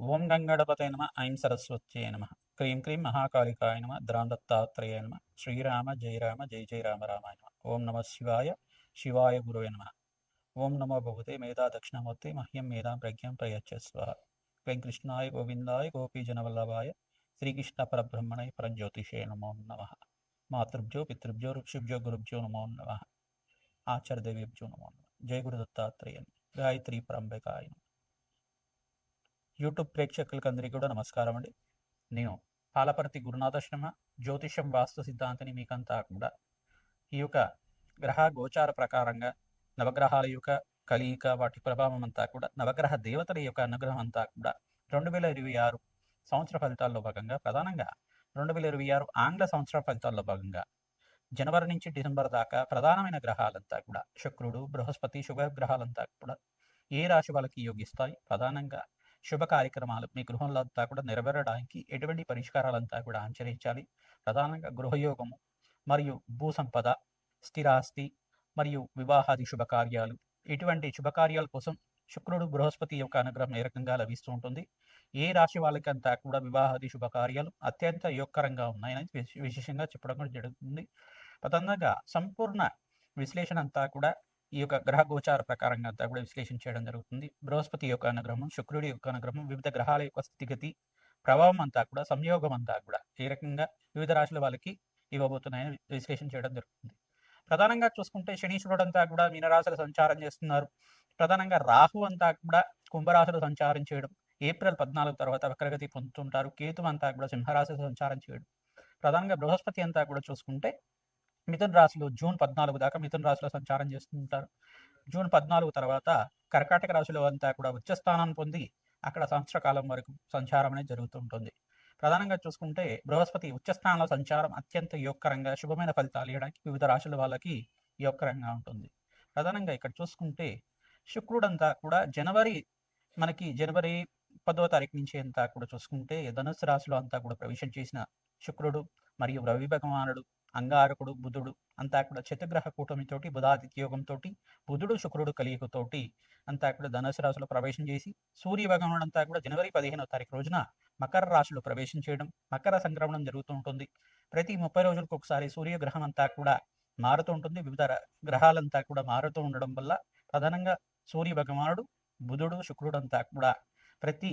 ఓం గంగణపతే నమ ఐం సరస్వత్యే నమ. క్రీం క్రీం మహాకాళికాయ నమ ద్రాందత్తాత్రేయ నమ. శ్రీరామ జయ రామ జయ జయ రామ రామాయ నమ. ఓం నమ శివాయ శివాయ గురువే నమ. ఓం నమో భగవతే మేధా దక్షిణమూర్తి మహ్యం మేధాం ప్రజ్ఞం ప్రయచ్చస్వ. వెంకృష్ణాయ గోవిందాయ గోపీజనవల్లభాయ శ్రీకృష్ణ పరబ్రహ్మణయ పరంజ్యోతిషే నమో నమ. మాతృభ్యో పితృభ్యో ఋషిభ్యో గురుభ్యో నమో నమ. ఆచార్యదేవేభ్యో నమో నమ. జయ గురు దత్తాత్రేయ గాయత్రి పరంబకాయ నమ. యూట్యూబ్ ప్రేక్షకులకు అందరికీ కూడా నమస్కారం అండి. నేను పాలపర్తి గురునాథాశ్రమ జ్యోతిషం వాస్తు సిద్ధాంతిని మీకంతా కూడా ఈ యొక్క గ్రహ గోచార ప్రకారంగా నవగ్రహాల యొక్క కలియిక వాటి ప్రభావం అంతా కూడా నవగ్రహ దేవతల యొక్క అనుగ్రహం అంతా కూడా రెండు వేల ఇరవై ఆరు సంవత్సర ఫలితాల్లో భాగంగా ప్రధానంగా రెండు వేల ఇరవై ఆరు ఆంగ్ల సంవత్సర ఫలితాల్లో భాగంగా జనవరి నుంచి డిసెంబర్ దాకా ప్రధానమైన గ్రహాలంతా కూడా శుక్రుడు బృహస్పతి శుభ గ్రహాలంతా కూడా ఏ రాశి వాళ్ళకి యోగిస్తాయి? ప్రధానంగా శుభ కార్యక్రమాలు మీ గృహంలో అంతా కూడా నెరవేరడానికి ఎటువంటి పరిష్కారాలంతా కూడా ఆచరించాలి. ప్రధానంగా గృహయోగము మరియు భూ సంపద స్థిరాస్తి మరియు వివాహాది శుభకార్యాలు. ఇటువంటి శుభకార్యాల కోసం శుక్రుడు బృహస్పతి యొక్క అనుగ్రహం ఏ రకంగా లభిస్తూ ఉంటుంది? ఏ రాశి వాళ్ళకంతా కూడా వివాహాది శుభకార్యాలు అత్యంత యోగకరంగా ఉన్నాయని విశేషంగా చెప్పడం కూడా జరుగుతుంది. ప్రధానంగా సంపూర్ణ విశ్లేషణ అంతా కూడా ఈ యొక్క గ్రహ గోచార ప్రకారంగా అంతా కూడా విశ్లేషణ చేయడం జరుగుతుంది. బృహస్పతి యొక్క అనుగ్రహం శుక్రుడి యొక్క అనుగ్రహం వివిధ గ్రహాల యొక్క స్థితిగతి ప్రభావం అంతా కూడా సంయోగం అంతా కూడా ఏ రకంగా వివిధ రాశుల వాళ్ళకి ఇవ్వబోతున్నాయని విశ్లేషణ చేయడం జరుగుతుంది. ప్రధానంగా చూసుకుంటే శనీశ్వరుడు అంతా కూడా మీనరాశులు సంచారం చేస్తున్నారు. ప్రధానంగా రాహు అంతా కూడా కుంభరాశులు సంచారం చేయడం ఏప్రిల్ పద్నాలుగు తర్వాత వక్రగతి పొందుతుంటారు. కేతు అంతా కూడా సింహరాశి సంచారం చేయడం. ప్రధానంగా బృహస్పతి అంతా కూడా చూసుకుంటే మిథున్ రాశిలో జూన్ పద్నాలుగు దాకా మిథున్ రాశిలో సంచారం చేస్తుంటారు. జూన్ పద్నాలుగు తర్వాత కర్కాటక రాశిలో అంతా కూడా ఉచ్చ స్థానాన్ని పొంది అక్కడ సంవత్సర కాలం వరకు సంచారం అనేది జరుగుతుంటుంది. ప్రధానంగా చూసుకుంటే బృహస్పతి ఉచ్చ స్థానంలో సంచారం అత్యంత యోగకరంగా శుభమైన ఫలితాలు ఇవ్వడానికి వివిధ రాశుల వాళ్ళకి యోగకరంగా ఉంటుంది. ప్రధానంగా ఇక్కడ చూసుకుంటే శుక్రుడంతా కూడా జనవరి మనకి జనవరి పదవ తారీఖు నుంచి అంతా కూడా చూసుకుంటే ధనుసు రాశిలో అంతా కూడా ప్రవేశం చేసిన శుక్రుడు మరియు రవి భగవానుడు అంగారకుడు బుధుడు అంతా కూడా చతుగ్రహ కూటమితోటి బుధాదిత్య యోగంతో బుధుడు శుక్రుడు కలియుగతోటి అంతా కూడా ధనుసు రాశిలో ప్రవేశం చేసి సూర్య భగవానుడు అంతా కూడా జనవరి పదిహేనవ తారీఖు రోజున మకర రాశిలో ప్రవేశం చేయడం మకర సంక్రమణం జరుగుతూ ఉంటుంది. ప్రతి ముప్పై రోజులకు ఒకసారి సూర్యగ్రహం అంతా కూడా మారుతూ ఉంటుంది. వివిధ గ్రహాలంతా కూడా మారుతూ ఉండడం వల్ల ప్రధానంగా సూర్య భగవానుడు బుధుడు శుక్రుడు అంతా కూడా ప్రతి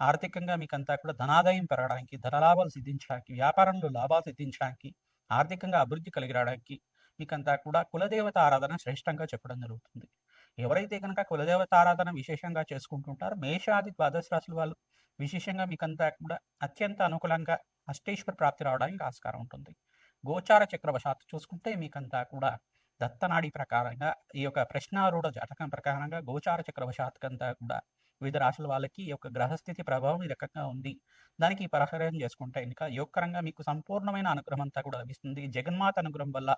ఆర్థికంగా మీకంతా కూడా ధనాదాయం పెరగడానికి ధనలాభాలు సిద్ధించడానికి వ్యాపారంలో లాభాలు సిద్ధించడానికి ఆర్థికంగా అభివృద్ధి కలిగి రావడానికి మీకంతా కూడా కులదేవత ఆరాధన శ్రేష్టంగా చెప్పడం జరుగుతుంది. ఎవరైతే కనుక కులదేవత ఆరాధన విశేషంగా చేసుకుంటుంటారో మేషాది ద్వాదశ రాశుల వాళ్ళు విశేషంగా మీకంతా కూడా అత్యంత అనుకూలంగా అష్టేశ్వర ప్రాప్తి రావడానికి ఆస్కారం ఉంటుంది. గోచార చక్రవశాత్తు చూసుకుంటే మీకంతా కూడా దత్తనాడి ప్రకారంగా ఈ యొక్క ప్రశ్నారూఢ జాతకం ప్రకారంగా గోచార చక్రవశాత్కంతా కూడా వివిధ రాశుల వాళ్ళకి ఈ యొక్క గ్రహస్థితి ప్రభావం ఈ రకంగా ఉంది. దానికి పరిహారం చేసుకుంటే ఇంకా యోగకరంగా మీకు సంపూర్ణమైన అనుగ్రహం అంతా కూడా లభిస్తుంది. జగన్మాత అనుగ్రహం వల్ల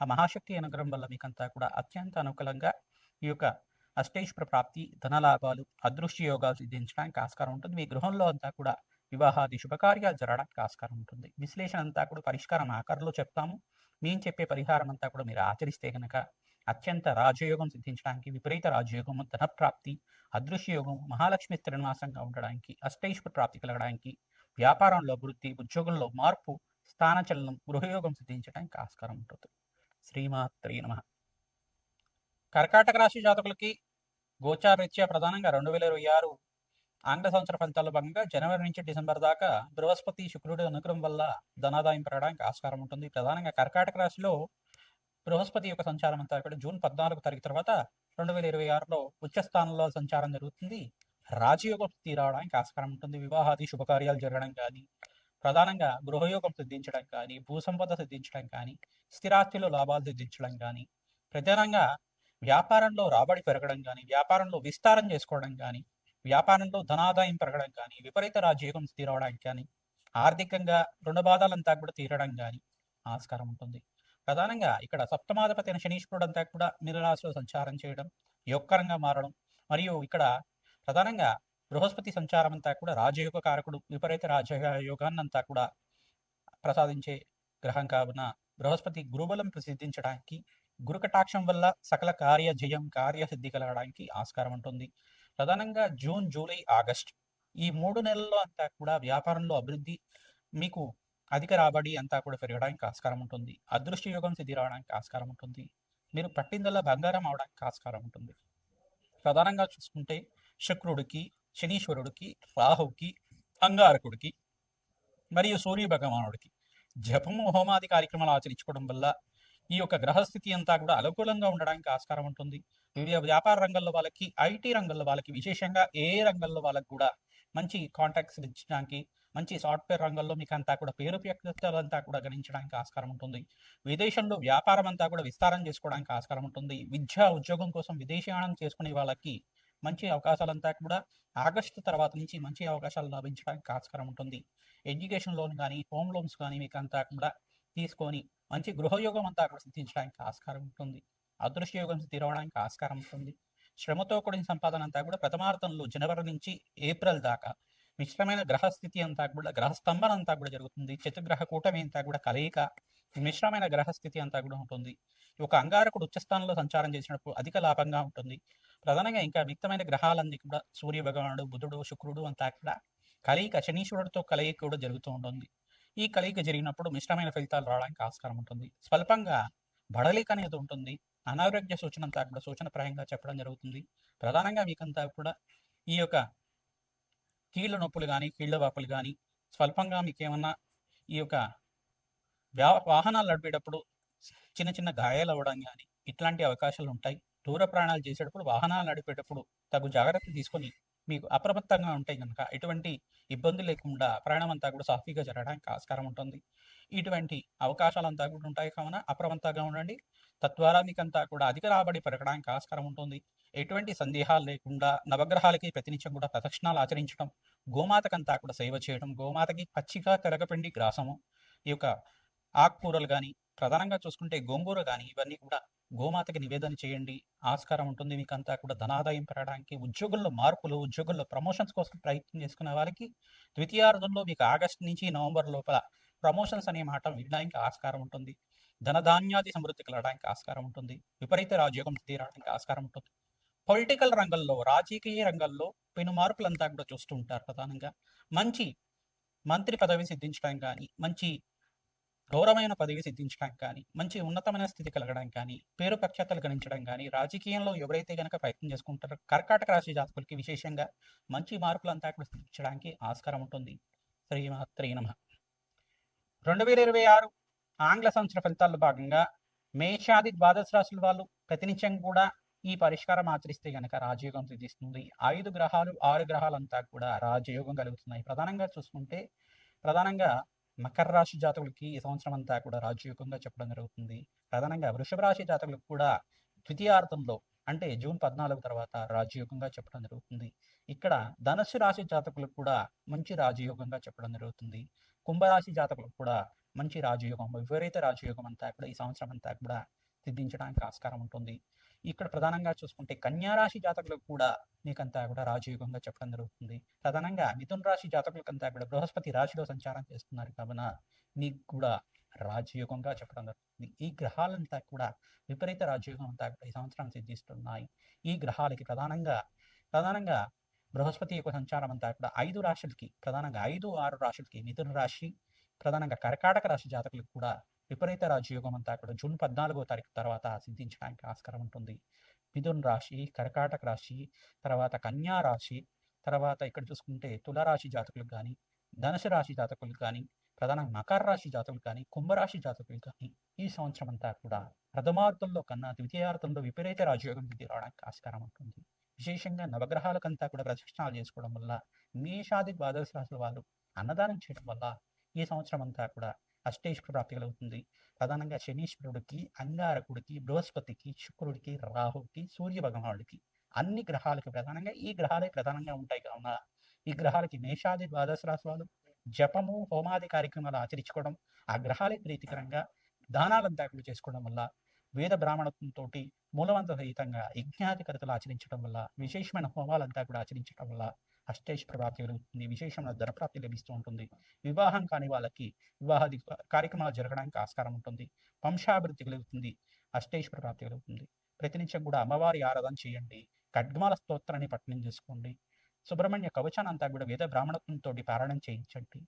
ఆ మహాశక్తి అనుగ్రహం వల్ల మీకంతా కూడా అత్యంత అనుకూలంగా ఈ యొక్క అష్టేశ్వర ప్రాప్తి ధనలాభాలు అదృశ్య యోగాలు సిద్ధించడానికి ఆస్కారం ఉంటుంది. మీ గృహంలో అంతా కూడా వివాహాది శుభకార్యాలు జరగడానికి ఆస్కారం ఉంటుంది. విశ్లేషణ అంతా కూడా పరిష్కారం ఆకారంలో చెప్తాము. మేము చెప్పే పరిహారం అంతా కూడా మీరు ఆచరిస్తే కనుక అత్యంత రాజయోగం సిద్ధించడానికి విపరీత రాజయోగము ధనప్రాప్తి అదృశ్యయోగం మహాలక్ష్మి స్థిరనివాసంగా ఉండడానికి అష్టైశ్వర ప్రాప్తి కలగడానికి వ్యాపారంలో అభివృద్ధి ఉద్యోగంలో మార్పు స్థానచలనం గృహయోగం సిద్ధించడానికి ఆస్కారం ఉంటుంది. శ్రీమాత్రి నమ. కర్కాటక రాశి జాతకులకి గోచారరీత్యా ప్రధానంగా రెండు వేల ఇరవై ఆరు ఆంగ్ల సంవత్సర ఫలితాల్లో భాగంగా జనవరి నుంచి డిసెంబర్ దాకా బృహస్పతి శుక్రుడి అనుగ్రహం వల్ల ధనాదాయం పెరగడానికి ఆస్కారం ఉంటుంది. ప్రధానంగా కర్కాటక రాశిలో బృహస్పతి యొక్క సంచారం అంతా కూడా జూన్ పద్నాలుగు తారీఖు తర్వాత రెండు వేల ఇరవై ఆరులో ఉచ్చ స్థానంలో సంచారం జరుగుతుంది. రాజయోగం స్థితి రావడానికి ఆస్కారం ఉంటుంది. వివాహాది శుభకార్యాలు జరగడం కానీ ప్రధానంగా గృహయోగం సిద్ధించడం కానీ భూసంపద సిద్ధించడం కానీ స్థిరాస్తిలో లాభాలు సిద్ధించడం కానీ ప్రధానంగా వ్యాపారంలో రాబడి పెరగడం కానీ వ్యాపారంలో విస్తారం చేసుకోవడం కానీ వ్యాపారంలో ధనాదాయం పెరగడం కానీ విపరీత రాజయోగం తీరవడానికి కానీ ఆర్థికంగా రుణ బాధలంతా కూడా తీరడం కానీ ఆస్కారం ఉంటుంది. ప్రధానంగా ఇక్కడ సప్తమాధిపతి అయిన శనీశ్వరుడు అంతా కూడా మీనరాశిలో సంచారం చేయడం యొక్కరంగా మారడం మరియు ఇక్కడ ప్రధానంగా బృహస్పతి సంచారం అంతా కూడా రాజయోగ కారకుడు విపరీత రాజయోగాన్నంతా కూడా ప్రసాదించే గ్రహం కావున బృహస్పతి గురుబలం ప్రసిద్ధించడానికి గురుకటాక్షం వల్ల సకల కార్య జయం కార్యసిద్ధి కలగడానికి ఆస్కారం ఉంటుంది. ప్రధానంగా జూన్ జూలై ఆగస్ట్ ఈ మూడు నెలల్లో అంతా కూడా వ్యాపారంలో అభివృద్ధి మీకు అధిక రాబడి అంతా కూడా పెరగడానికి ఆస్కారం ఉంటుంది. అదృష్ట యోగం సిద్ధి రావడానికి ఆస్కారం ఉంటుంది. మీరు పట్టిందల్లా బంగారం అవడానికి ఆస్కారం ఉంటుంది. ప్రధానంగా చూసుకుంటే శుక్రుడికి శనీశ్వరుడికి రాహుకి అంగారకుడికి మరియు సూర్య భగవానుడికి జపము హోమాది కార్యక్రమాలు ఆచరించుకోవడం వల్ల ఈ యొక్క గ్రహస్థితి అంతా కూడా అనుకూలంగా ఉండడానికి ఆస్కారం ఉంటుంది. వివిధ వ్యాపార రంగంలో వాళ్ళకి ఐటీ రంగంలో వాళ్ళకి విశేషంగా ఏ రంగంలో వాళ్ళకి కూడా మంచి కాంటాక్ట్స్ ఇచ్చడానికి మంచి సాఫ్ట్వేర్ రంగంలో మీకు అంతా కూడా పేరు ప్రఖ్యాతులు కూడా గణించడానికి ఆస్కారం ఉంటుంది. విదేశంలో వ్యాపారం అంతా కూడా విస్తారం చేసుకోవడానికి ఆస్కారం ఉంటుంది. విద్యా ఉద్యోగం కోసం విదేశీయానం చేసుకునే వాళ్ళకి మంచి అవకాశాలంతా కూడా ఆగస్టు తర్వాత నుంచి మంచి అవకాశాలు లభించడానికి ఆస్కారం ఉంటుంది. ఎడ్యుకేషన్ లోన్ కానీ హోమ్ లోన్స్ కానీ మీకు అంతా కూడా తీసుకొని మంచి గృహయోగం అంతా కూడా సిద్ధించడానికి ఆస్కారం ఉంటుంది. అదృశ్య యోగం తీరవడానికి ఆస్కారం ఉంటుంది. శ్రమతో కూడిన సంపాదన అంతా కూడా ప్రథమార్థంలో జనవరి నుంచి ఏప్రిల్ దాకా మిశ్రమైన గ్రహస్థితి అంతా కూడా గ్రహస్తంభన అంతా కూడా జరుగుతుంది. చతుగ్రహ కూటమి అంతా కూడా కలయిక మిశ్రమైన గ్రహస్థితి అంతా కూడా ఉంటుంది. ఒక అంగారకుడు ఉచ్చస్థానంలో సంచారం చేసినప్పుడు అధిక లాభంగా ఉంటుంది. ప్రధానంగా ఇంకా మిక్తమైన గ్రహాలన్నీ కూడా సూర్య భగవానుడు బుధుడు శుక్రుడు అంతా కూడా కలయిక శనీశ్వరుడితో కలయిక కూడా జరుగుతూ ఉంటుంది. ఈ కలయిక జరిగినప్పుడు మిశ్రమైన ఫలితాలు రావడానికి ఆస్కారం ఉంటుంది. స్వల్పంగా బడలిక అనేది ఉంటుంది. అనారోగ్య సూచన అంతా కూడా సూచనప్రాయంగా చెప్పడం జరుగుతుంది. ప్రధానంగా మీకంతా కూడా ఈ యొక్క కీళ్ళ నొప్పులు కానీ కీళ్ళ వాపులు కానీ స్వల్పంగా మీకు ఏమన్నా ఈ యొక్క వ్యా వాహనాలు నడిపేటప్పుడు చిన్న చిన్న గాయాలు అవ్వడం కానీ ఇట్లాంటి అవకాశాలు ఉంటాయి. దూర ప్రయాణాలు చేసేటప్పుడు వాహనాలు నడిపేటప్పుడు తగు జాగ్రత్త తీసుకొని మీకు అప్రమత్తంగా ఉంటాయి కనుక ఎటువంటి ఇబ్బంది లేకుండా ప్రయాణం అంతా కూడా సాఫీగా జరగడానికి ఆస్కారం ఉంటుంది. ఇటువంటి అవకాశాలంతా కూడా ఉంటాయి కావున అప్రమత్తంగా ఉండండి. తద్వారా మీకంతా కూడా అధిక రాబడి పెరగడానికి ఆస్కారం ఉంటుంది. ఎటువంటి సందేహాలు లేకుండా నవగ్రహాలకి ప్రతినిత్యం కూడా ప్రదక్షిణాలు ఆచరించడం గోమాతకంతా కూడా సేవ చేయడం గోమాతకి పచ్చిగా కరగపిండి గ్రాసము ఈ యొక్క ఆకుకూరలు కానీ ప్రధానంగా చూసుకుంటే గోంగూర కానీ ఇవన్నీ కూడా గోమాతకి నివేదన చేయండి. ఆస్కారం ఉంటుంది. మీకు అంతా కూడా ధనాదాయం పెరగడానికి ఉద్యోగుల్లో మార్పులు ఉద్యోగుల్లో ప్రమోషన్స్ కోసం ప్రయత్నం చేసుకునే వారికి ద్వితీయార్థంలో మీకు ఆగస్ట్ నుంచి నవంబర్ లోపల ప్రమోషన్స్ అనే మాట వినడానికి ఆస్కారం ఉంటుంది. ధనధాన్యాది సమృద్ధి కలగడానికి ఆస్కారం ఉంటుంది. విపరీత రాజయోగం తీరడానికి ఆస్కారం ఉంటుంది. పొలిటికల్ రంగంలో రాజకీయ రంగంలో పెను మార్పులంతా కూడా చూస్తూ ఉంటారు ప్రధానంగా. మంచి మంత్రి పదవి సిద్ధించడానికి కానీ మంచి గౌరవమైన పదవి సిద్ధించడానికి కానీ మంచి ఉన్నతమైన స్థితి కలగడానికి కానీ పేరు ప్రఖ్యాతలు గణించడం కానీ రాజకీయంలో ఎవరైతే గనక ప్రయత్నం చేసుకుంటారో కర్కాటక రాశి జాతకులకి విశేషంగా మంచి మార్పులంతా కూడా సిద్ధించడానికి ఆస్కారం ఉంటుంది. శ్రీమాత్రే నమ. రెండు వేల ఇరవై ఆరు ఆంగ్ల సంవత్సర ఫలితాల్లో భాగంగా మేషాది ద్వాదశ రాశుల వాళ్ళు ప్రతినిత్యం కూడా ఈ పరిష్కారం ఆచరిస్తే గనక రాజయోగం సిద్ధిస్తుంది. ఐదు గ్రహాలు ఆరు గ్రహాలంతా కూడా రాజయోగం కలుగుతున్నాయి. ప్రధానంగా చూసుకుంటే ప్రధానంగా మకర రాశి జాతకులకి ఈ సంవత్సరం అంతా కూడా రాజయోగంగా చెప్పడం జరుగుతుంది. ప్రధానంగా వృషభ రాశి జాతకులకు కూడా ద్వితీయార్థంలో అంటే జూన్ పద్నాలుగు తర్వాత రాజయోగంగా చెప్పడం జరుగుతుంది. ఇక్కడ ధనుసు రాశి జాతకులకు కూడా మంచి రాజయోగంగా చెప్పడం జరుగుతుంది. కుంభరాశి జాతకులకు కూడా మంచి రాజయోగం విపరీత రాజయోగం అంతా కూడా ఈ సంవత్సరం అంతా కూడా సిద్ధించడానికి ఆస్కారం ఉంటుంది. ఇక్కడ ప్రధానంగా చూసుకుంటే కన్యా రాశి జాతకులకు కూడా మీకంతా కూడా రాజయోగంగా చెప్పడం జరుగుతుంది. ప్రధానంగా మిథున రాశి జాతకులకంతా కూడా బృహస్పతి రాశిలో సంచారం చేస్తున్నారు కావున మీకు కూడా రాజయోగంగా చెప్పడం జరుగుతుంది. ఈ గ్రహాలంతా కూడా విపరీత రాజయోగం అంతా కూడా ఈ సంవత్సరం సిద్ధిస్తున్నాయి. ఈ గ్రహాలకి ప్రధానంగా ప్రధానంగా బృహస్పతి యొక్క సంచారం అంతా కూడా ఐదు రాశులకి ప్రధానంగా ఐదు ఆరు రాశులకి మిథున రాశి ప్రధానంగా కర్కాటక రాశి జాతకులకు కూడా విపరీత రాజయోగం అంతా కూడా జూన్ పద్నాలుగో తారీఖు తర్వాత సిద్ధించడానికి ఆస్కారం ఉంటుంది. మిథున్ రాశి కర్కాటక రాశి తర్వాత కన్యా రాశి తర్వాత ఇక్కడ చూసుకుంటే తులరాశి జాతకులకు కానీ ధనుసు రాశి జాతకులకు కానీ ప్రధానంగా మకర రాశి జాతకులు కానీ కుంభరాశి జాతకులు కానీ ఈ సంవత్సరం అంతా కూడా ప్రథమార్థంలో కన్నా ద్వితీయార్థంలో విపరీత రాజయోగం సిద్ధి రావడానికి ఆస్కారం ఉంటుంది. విశేషంగా నవగ్రహాలకంతా కూడా ప్రదక్షిణాలు చేసుకోవడం వల్ల మేషాది ద్వాదశ రాశుల వాళ్ళు అన్నదానం చేయడం వల్ల ఈ సంవత్సరం అంతా కూడా అష్టేశ్వర ప్రాప్తి కలుగుతుంది. ప్రధానంగా శనీశ్వరుడికి అంగారకుడికి బృహస్పతికి శుక్రుడికి రాహుకి సూర్య భగవానుడికి అన్ని గ్రహాలకి ప్రధానంగా ఈ గ్రహాలే ప్రధానంగా ఉంటాయి కావున ఈ గ్రహాలకి మేషాది ద్వాదశ రాశి జపము హోమాది కార్యక్రమాలు ఆచరించుకోవడం ఆ గ్రహాలే ప్రీతికరంగా దానాలంతా కూడా చేసుకోవడం వల్ల వేద బ్రాహ్మణత్వంతో మూలవంత సహితంగా యజ్ఞాధికరతలు ఆచరించడం వల్ల విశేషమైన హోమాలంతా కూడా ఆచరించడం వల్ల అష్టేష్ ప్రాప్తి కలుగుతుంది విశేషంగా ధనప్రాప్తి లభిస్తూ ఉంటుంది. వివాహం కాని వాళ్ళకి వివాహాది కార్యక్రమాలు జరగడానికి ఆస్కారం ఉంటుంది. వంశాభివృద్ధి కలుగుతుంది. అష్టేశ్వర ప్రాప్తి కలుగుతుంది ప్రతినిత్యం కూడా అమ్మవారి ఆరాధన చేయండి. ఖడ్గమాల స్తోత్రాన్ని పట్టణం చేసుకోండి సుబ్రహ్మణ్య కవచాన్ని అంతా కూడా వేద బ్రాహ్మణత్వంతో పారాయణం చేయించండి.